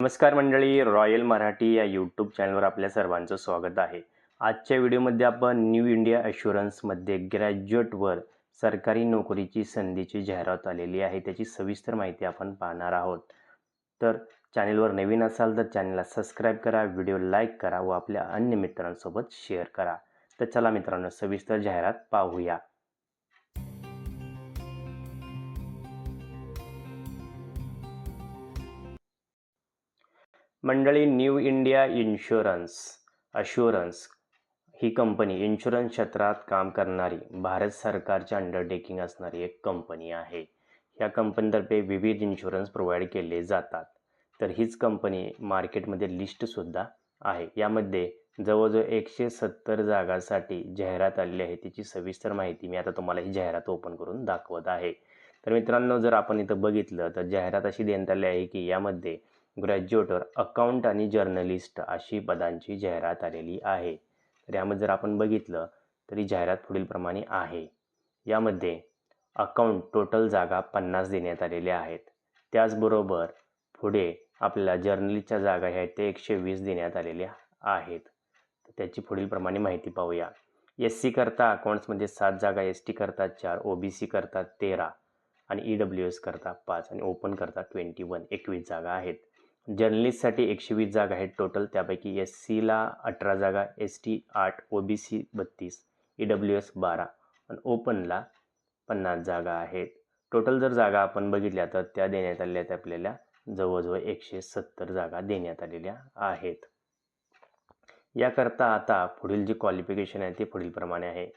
नमस्कार मंडळी रॉयल मराठी या यूट्यूब चॅनलवर आपल्या सर्वांचं स्वागत आहे. आजच्या व्हिडिओमध्ये आपण न्यू इंडिया अशुरन्समध्ये ग्रॅज्युएटवर सरकारी नोकरीची संधीची जाहिरात आलेली आहे. त्याची सविस्तर माहिती आपण पाहणार आहोत. तर चॅनलवर नवीन असाल तर चॅनलला सबस्क्राईब करा व्हिडिओ लाईक करा व आपल्या अन्य मित्रांसोबत शेअर करा. तर चला मित्रांनो सविस्तर जाहिरात पाहूया. मंडळी न्यू इंडिया इन्शुरन्स अशुरन्स ही कंपनी इन्शुरन्स क्षेत्रात काम करणारी भारत सरकारच्या अंडरटेकिंग असणारी एक कंपनी आहे. या कंपनीतर्फे विविध इन्शुरन्स प्रोव्हाइड केले जातात. तर हीच कंपनी मार्केटमध्ये लिस्टसुद्धा आहे. यामध्ये जवळजवळ एकशे सत्तर जागासाठी जाहिरात आलेली आहे. तिची सविस्तर माहिती मी आता तुम्हाला ही जाहिरात ओपन करून दाखवत आहे. तर मित्रांनो जर आपण इथं बघितलं तर जाहिरात अशी देण्यात आली आहे की यामध्ये ग्रॅज्युएटर अकाउंट आणि जर्नलिस्ट अशी पदांची जाहिरात आलेली आहे. तर यामध्ये जर आपण बघितलं तरी जाहिरात पुढीलप्रमाणे आहे. यामध्ये अकाउंट टोटल जागा पन्नास देण्यात आलेल्या आहेत. त्याचबरोबर पुढे आपल्याला जर्नलिस्टच्या जागा ह्या ते एकशे वीस देण्यात आलेल्या आहेत. तर त्याची पुढीलप्रमाणे माहिती पाहूया. एस सी करता अकाउंट्समध्ये म्हणजे सात जागा एस टी करता चार ओ बी सी करता तेरा आणि ई डब्ल्यू एस करता पाच आणि ओपन करता ट्वेंटी वन एकवीस जागा आहेत. जर्नलिस्टसाठी एकशे वीस जागा आहेत टोटल त्यापैकी एस सीला अठरा जागा एस टी आठ ओ बी सी बत्तीस ई डब्ल्यू एस बारा आणि ओपनला पन्नास जागा आहेत. टोटल जर जागा आपण बघितल्या तर त्या देण्यात आलेल्या आहेत आपल्याला जवळजवळ एकशे सत्तर जागा देण्यात आलेल्या आहेत. याकरता आता पुढील जी क्वालिफिकेशन आहे ते पुढीलप्रमाणे आहे.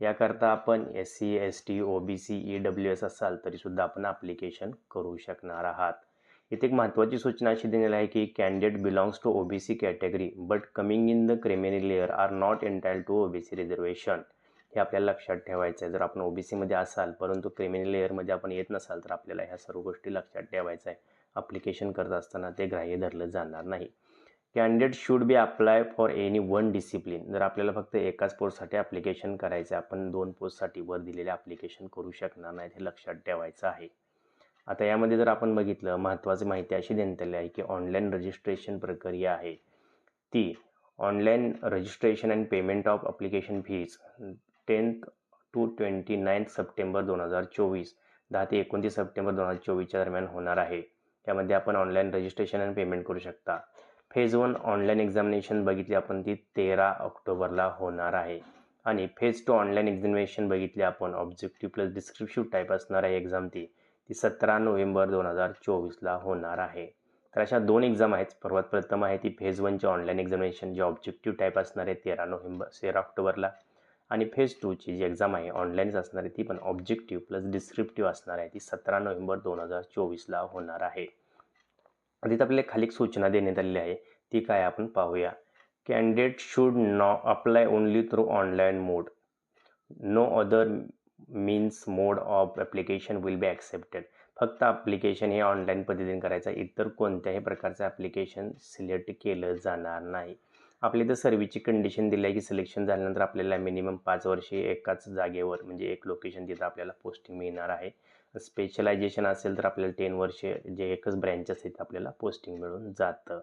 याकरता आपण S C S T O B C E W S असाल तरीसुद्धा आपण ॲप्लिकेशन करू शकणार आहात. इथे एक महत्त्वाची सूचना अशी देण्यात आहे की candidate belongs to O B C category but coming in the criminal layer are not entitle to O B C reservation हे आपल्याला लक्षात ठेवायचं आहे जर आपण ओ बी सीमध्ये असाल परंतु क्रिमिनल लेअरमध्ये आपण येत नसाल तर आपल्याला ह्या सर्व गोष्टी लक्षात ठेवायचं आहे अप्लिकेशन करत असताना ते ग्राह्य धरलं जाणार नाही. Candidate should be apply for any one discipline जर आपल्याला फक्त एकाच पोस्टसाठी ॲप्लिकेशन करायचं आहे आपण दोन पोस्टसाठी वर दिलेले ॲप्लिकेशन करू शकणार नाही हे लक्षात ठेवायचं आहे. आता यामध्ये जर आपण बघितलं महत्त्वाची माहिती अशी देण्यात आली आहे की ऑनलाईन रजिस्ट्रेशन प्रक्रिया आहे. ती online registration and payment of application fees tenth to twenty ninth September दोन हजार चोवीस दहा ते एकोणतीस सप्टेंबर दोन हजार चोवीसच्या दरम्यान होणार आहे. त्यामध्ये आपण ऑनलाईन रजिस्ट्रेशन अँड पेमेंट करू शकता. फेज वन ऑनलाईन एक्झामिनेशन बघितली आपण ती तेरा ऑक्टोबरला होणार आहे. आणि फेज टू ऑनलाईन एक्झामिनेशन बघितली आपण ऑब्जेक्टिव्ह प्लस डिस्क्रिप्टिव्ह टाईप असणार आहे एक्झाम ती. ती सतरा नोव्हेंबर दोन हजार चोवीसला होणार आहे. तर अशा दोन एक्झाम आहेत. सर्वात प्रथम आहे ती फेज वनची ऑनलाईन एक्झामिनेशन जी ऑब्जेक्टिव्ह टाईप असणार आहे तेरा नोव्हेंबर तेरा ऑक्टोबरला. आणि फेज टूची जी एक्झाम आहे ऑनलाईनच असणार आहे ती पण ऑब्जेक्टिव्ह प्लस डिस्क्रिप्टिव्ह असणार आहे. ती सतरा नोव्हेंबर दोन हजार चोवीसला होणार आहे. तिथं आपल्याला खाली सूचना देण्यात आलेली आहे. ती काय आपण पाहूया. Candidate should now apply only through online mode no other means mode of application will be accepted फक्त ॲप्लिकेशन हे ऑनलाईन पद्धतीने करायचं इतर कोणत्याही प्रकारचं ॲप्लिकेशन सिलेक्ट केलं जाणार नाही. आपल्या इथं सर्व्हिसची कंडिशन दिली आहे की सिलेक्शन झाल्यानंतर आपल्याला मिनिमम पाच वर्षे एकाच जागेवर म्हणजे एक लोकेशन तिथं आपल्याला पोस्टिंग मिळणार आहे. स्पेशलायझेशन असेल तर आपल्याला टेन वर्षे जे एकच ब्रँच असते तिथं आपल्याला पोस्टिंग मिळून जातं.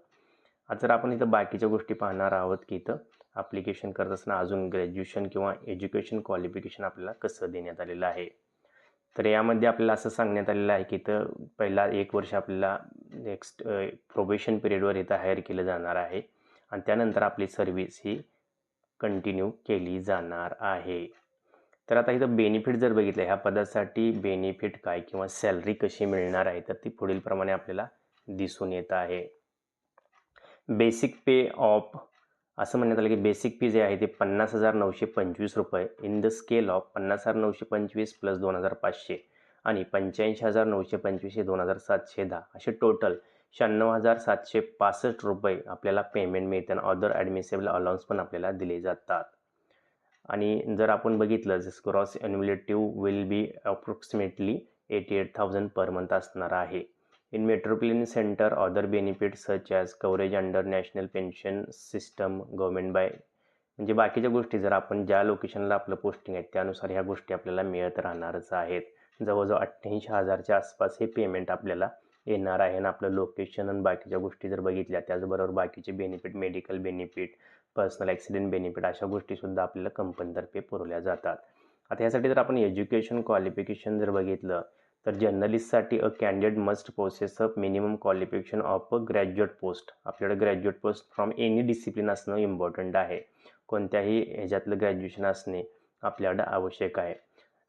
जर आपण इथं बाकीच्या गोष्टी पाहणार आहोत की इथं ॲप्लिकेशन करत असताना अजून ग्रॅज्युएशन किंवा एज्युकेशन क्वालिफिकेशन आपल्याला कसं देण्यात आलेलं आहे? तर यामध्ये आपल्याला असं सांगण्यात आलेलं आहे की इथं पहिला एक वर्ष आपल्याला नेक्स्ट प्रोबेशन पिरियडवर इथं हायर केलं जाणार आहे. आणि त्यानंतर आपली सर्व्हिस ही कंटिन्यू केली जाणार आहे. तर आता इथं बेनिफिट जर बघितलं ह्या पदासाठी बेनिफिट काय किंवा सॅलरी कशी मिळणार आहे? तर ती पुढीलप्रमाणे आपल्याला दिसून येत आहे. बेसिक पे ऑफ असं म्हणण्यात आलं की बेसिक फी जे आहे ते पन्नास हजार नऊशे पंचवीस रुपये. इन द स्केल ऑफ पन्नास हजार नऊशे पंचवीस प्लस दोन हजार पाचशे आणि पंच्याऐंशी हजार नऊशे पंचवीस हे दोन हजार सातशे दहा. असे टोटल शहाण्णव हजार सातशे पासष्ट रुपये आपल्याला पेमेंट मिळते आणि अदर ॲडमिसेबल अलाउन्स पण आपल्याला दिले जातात. आणि जर आपण बघितलं जस cross ॲन्युलेटिव्ह will be approximately eighty eight thousand per month असणार आहे. In metropolitan centre other benefits such as coverage under national pension system government by म्हणजे बाकीच्या गोष्टी जर आपण ज्या लोकेशनला आपलं पोस्टिंग आहे त्यानुसार ह्या गोष्टी आपल्याला मिळत राहणारच आहेत. जवळजवळ अठ्ठ्याऐंशी हजारच्या आसपास हे पेमेंट आपल्याला येणार आहे. आणि आपलं लोकेशन आणि बाकीच्या गोष्टी जर बघितल्या त्याचबरोबर बाकीचे benefit medical benefit personal accident benefit अशा गोष्टीसुद्धा आपल्याला कंपनीतर्फे पुरवल्या जातात. आता यासाठी जर आपण एज्युकेशन क्वालिफिकेशन जर बघितलं तर जर्नलिस्टसाठी a candidate must process a minimum qualification of a graduate post आपल्याकडे graduate post from any discipline असणं इम्पॉर्टंट आहे. कोणत्याही ह्याच्यातलं ग्रॅज्युएशन असणे आपल्याकडं आवश्यक आहे.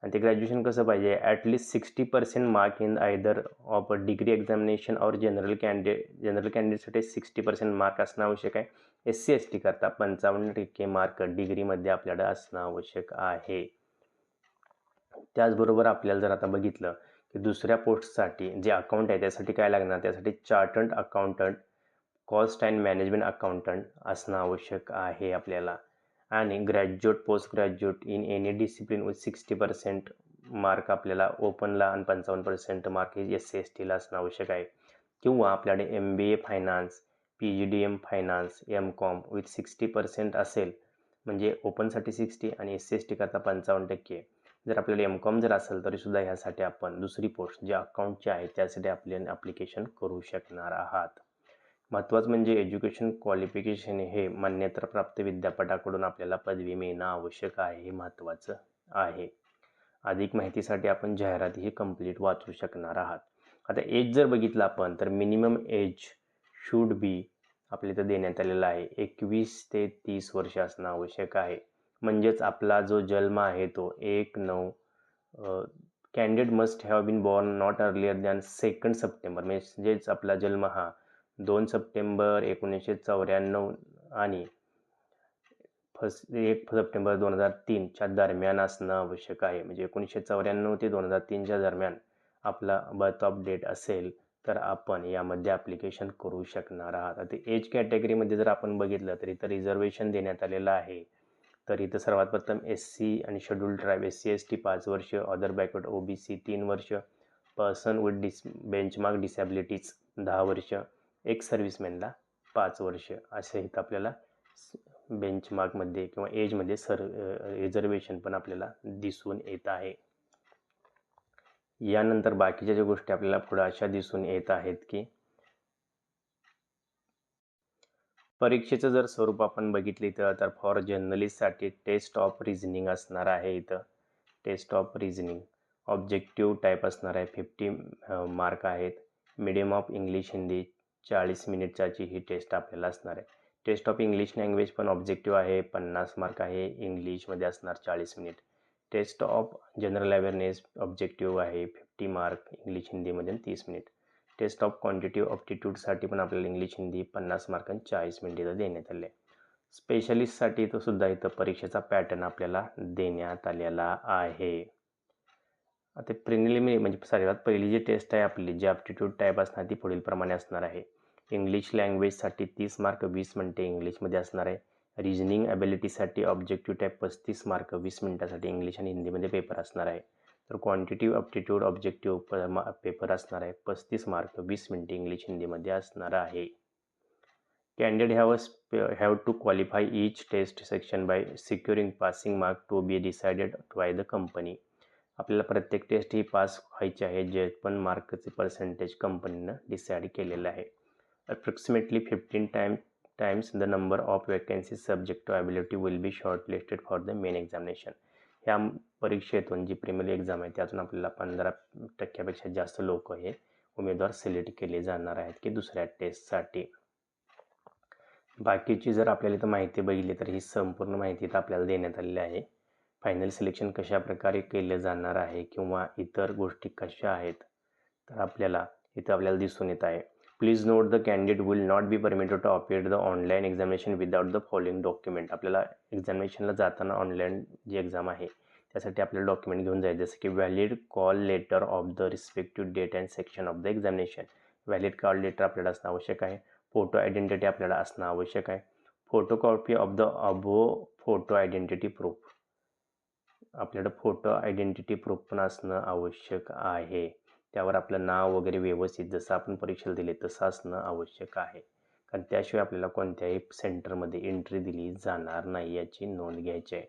आणि ते ग्रॅज्युएशन कसं पाहिजे? At least sixty percent mark in either of degree examination और जनरल कॅन्डिडेट जनरल कॅन्डिडेटसाठी सिक्स्टी पर्सेंट मार्क असणं आवश्यक आहे. एस सी एस टी करता पंचावन्न टक्के मार्क डिग्रीमध्ये आपल्याकडं असणं आवश्यक आहे. त्याचबरोबर आपल्याला जर आता बघितलं की दुसऱ्या पोस्टसाठी जे अकाउंट आहे त्यासाठी काय लागणार? त्यासाठी chartered accountant cost and management accountant असणं आवश्यक आहे आपल्याला. आणि graduate post graduate in any discipline with sixty percent mark आपल्याला ओपनला आणि पंचावन्न पर्सेंट मार्क हे एस सी एस टीला असणं आवश्यक आहे. किंवा आपल्याकडे M B A finance P G D M finance M com with sixty percent असेल म्हणजे ओपनसाठी सिक्स्टी आणि एस सी एस टी करता पंचावन्न टक्के. जर आपल्याला एम कॉम जर असेल तरीसुद्धा ह्यासाठी आपण दुसरी पोस्ट ज्या अकाउंटची आहे त्यासाठी आपले ॲप्लिकेशन करू शकणार आहात. महत्त्वाचं म्हणजे एज्युकेशन क्वालिफिकेशन हे मान्यताप्राप्त विद्यापीठाकडून आपल्याला पदवी मिळणं आवश्यक आहे हे महत्त्वाचं आहे. अधिक माहितीसाठी आपण जाहिरात ही कंप्लीट वाचू शकणार आहात. आता एज जर बघितलं आपण तर मिनिमम एज शूड बी आपल्या इथं देण्यात आलेला आहे. एकवीस ते तीस वर्ष असणं आवश्यक आहे. म्हणजेच आपला जो जन्म आहे तो एक नऊ candidate must have been born not earlier than second September म्हणजेच आपला जन्म हा दोन सप्टेंबर एकोणीसशे चौऱ्याण्णव आणि फर्स्ट एक सप्टेंबर दोन हजार तीनच्या दरम्यान असणं आवश्यक आहे. म्हणजे एकोणीसशे चौऱ्याण्णव ते दोन हजार तीनच्या दरम्यान आपला बर्थ ऑफ डेट असेल तर आपण यामध्ये ॲप्लिकेशन करू शकणार आहात. आता एज कॅटेगरीमध्ये जर आपण बघितलं तर इथं रिझर्वेशन देण्यात आलेलं आहे. तर इथं सर्वात प्रथम एस सी आणि schedule tribe S C S T पाच वर्ष other backward O B C तीन वर्ष person with dis benchmark disabilities दहा वर्ष एक सर्व्हिसमॅनला पाच वर्ष. असे इथं आपल्याला बेंचमार्कमध्ये किंवा एजमध्ये सर रिझर्वेशन पण आपल्याला दिसून येत आहे. यानंतर बाकीच्या ज्या गोष्टी आपल्याला पुढं अशा दिसून येत आहेत की परीक्षेचं जर स्वरूप आपण बघितली तर तर फॉर जर्नलिस्टसाठी टेस्ट ऑफ रिझनिंग असणार आहे इथं. Test of reasoning objective type असणार आहे. फिफ्टी मार्क आहेत. मिडियम ऑफ इंग्लिश हिंदी चाळीस मिनिटचाची ही टेस्ट आपल्याला असणार आहे. टेस्ट ऑफ इंग्लिश लँग्वेज पण ऑब्जेक्टिव्ह आहे. पन्नास मार्क आहे. इंग्लिशमध्ये असणार चाळीस minute test of general awareness objective आहे. फिफ्टी मार्क इंग्लिश हिंदीमध्ये तीस मिनिट टेस्ट ऑफ क्वांटिटिव्ह ऑप्टिट्यूडसाठी पण आपल्याला इंग्लिश हिंदी पन्नास मार्क चाळीस मिनिट देण्यात आले स्पेशलिस्टसाठी तो सुद्धा इथं परीक्षेचा पॅटर्न आपल्याला देण्यात आलेला आहे. आता प्रिलिमिनरी म्हणजे सर्वात पहिली जी टेस्ट आहे आपली जी ॲप्टिट्यूड टाईप असणार ती पुढील प्रमाणे असणार आहे. इंग्लिश लँग्वेजसाठी तीस मार्क वीस मिनटे इंग्लिशमध्ये असणार आहे. रिजनिंग ॲबिलिटीसाठी ऑब्जेक्टिव्ह टाईप पस्तीस मार्क वीस मिनटासाठी इंग्लिश आणि हिंदीमध्ये पेपर असणार आहे. तर क्वांटिटिव्ह अप्टिट्यूड ऑब्जेक्टिव्ह पेपर असणार आहे. पस्तीस मार्क वीस मिनटे इंग्लिश हिंदीमध्ये असणार आहे. Candidate have have to qualify each test section by securing passing mark to be decided by the company आपल्याला प्रत्येक टेस्ट ही पास व्हायची आहे जे पण मार्कचे पर्सेंटेज कंपनीनं डिसाईड केलेलं आहे. Approximately fifteen time times the number of vacancies subject to ability will be short listed for the main examination ह्या परीक्षेतून जी प्रिमिली एक्झाम आहे त्यातून आपल्याला पंधरा टक्क्यापेक्षा जास्त लोक हे उमेदवार सिलेक्ट केले जाणार आहेत की दुसऱ्या टेस्टसाठी. बाकीची जर आपल्याला इथं माहिती बघितली तर ही संपूर्ण माहिती इथं आपल्याला देण्यात आलेली आहे. फायनल सिलेक्शन कशा प्रकारे केलं जाणार आहे किंवा इतर गोष्टी कशा आहेत तर आपल्याला इथं आपल्याला दिसून येत आहे. Please note the candidate will not be permitted to appear the online examination without the following document आपल्याला एक्झामिनेशनला जाताना ऑनलाईन जी एक्झाम आहे त्यासाठी आपल्याला डॉक्युमेंट घेऊन जायचं जसं की valid call letter of the respective date and section of the examination valid call letter आपल्याला असणं आवश्यक आहे. फोटो आयडेंटिटी आपल्याला असणं आवश्यक आहे. Photo copy of the above photo identity proof आपल्याकडं फोटो आयडेंटिटी प्रूफ पण असणं आवश्यक आहे. त्यावर आपलं नाव वगैरे व्यवस्थित जसं आपण परीक्षेला दिले तसं असणं आवश्यक आहे. कारण त्याशिवाय आपल्याला कोणत्याही सेंटरमध्ये एंट्री दिली जाणार नाही याची नोंद घ्यायची आहे.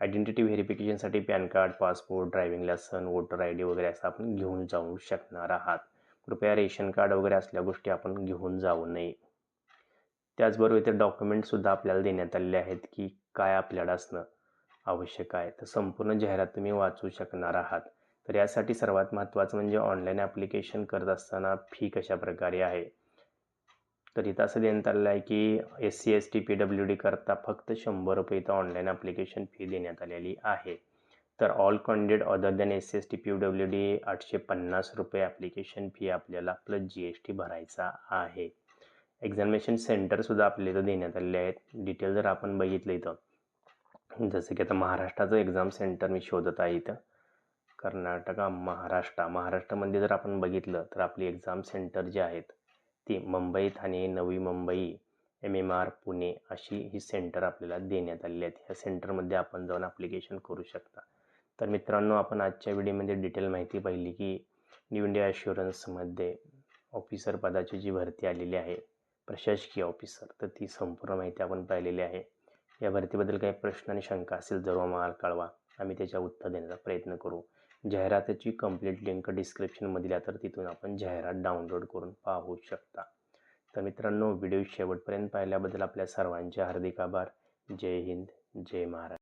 Identity व्हेरिफिकेशनसाठी pan card passport driving licence voter I D वगैरे असं आपण घेऊन जाऊ शकणार आहात. कृपया रेशन कार्ड वगैरे असल्या गोष्टी आपण घेऊन जाऊ नये. त्याचबरोबर इथे डॉक्युमेंटसुद्धा आपल्याला देण्यात आलेले आहेत की काय आपल्याला असणं आवश्यक आहे. तर संपूर्ण जाहिरात तुम्ही वाचू शकणार आहात. तर यासाठी सर्वात महत्त्वाचं म्हणजे ऑनलाईन ॲप्लिकेशन करत असताना फी कशा प्रकारे आहे? तर इथं असं देण्यात आलेलं आहे की S C S T P W D करता फक्त शंभर रुपये इथं ऑनलाईन ॲप्लिकेशन फी देण्यात आलेली आहे. तर all कॉन्डेड other than S C S T P W D आठशे पन्नास रुपये ॲप्लिकेशन फी आपल्याला प्लस जी एस टी भरायचा आहे. एक्झामिनेशन सेंटरसुद्धा आपल्या इथं देण्यात आलेले आहेत. डिटेल जर आपण बघितलं इथं जसं की आता महाराष्ट्राचं एक्झाम सेंटर मी शोधत आहे इथं. कर्नाटका महाराष्ट्र. महाराष्ट्रामध्ये जर आपण बघितलं तर आपली एक्झाम सेंटर जे आहेत ती Mumbai Thane Navi Mumbai M M R Pune अशी ही सेंटर आपल्याला देण्यात आलेली आहेत. ह्या सेंटरमध्ये आपण जाऊन ॲप्लिकेशन करू शकता. तर मित्रांनो आपण आजच्या व्हिडिओमध्ये डिटेल माहिती पाहिली की न्यू इंडिया ॲश्युरन्समध्ये ऑफिसर पदाची जी भरती आलेली आहे प्रशासकीय ऑफिसर तर ती संपूर्ण माहिती आपण पाहिलेली आहे. या भरतीबद्दल काही प्रश्न आणि शंका असेल जरूर आम्हाला कळवा. आम्ही त्याच्या उत्तर देण्याचा प्रयत्न करू. जाहिरातीची कंप्लीट लिंक डिस्क्रिप्शनमध्ये दिल्या तर तिथून आपण जाहिरात डाउनलोड करून पाहू शकता. तर मित्रांनो व्हिडिओ शेवटपर्यंत पाहिल्याबद्दल आपल्या सर्वांचे हार्दिक आभार. जय हिंद जय महाराष्ट्र.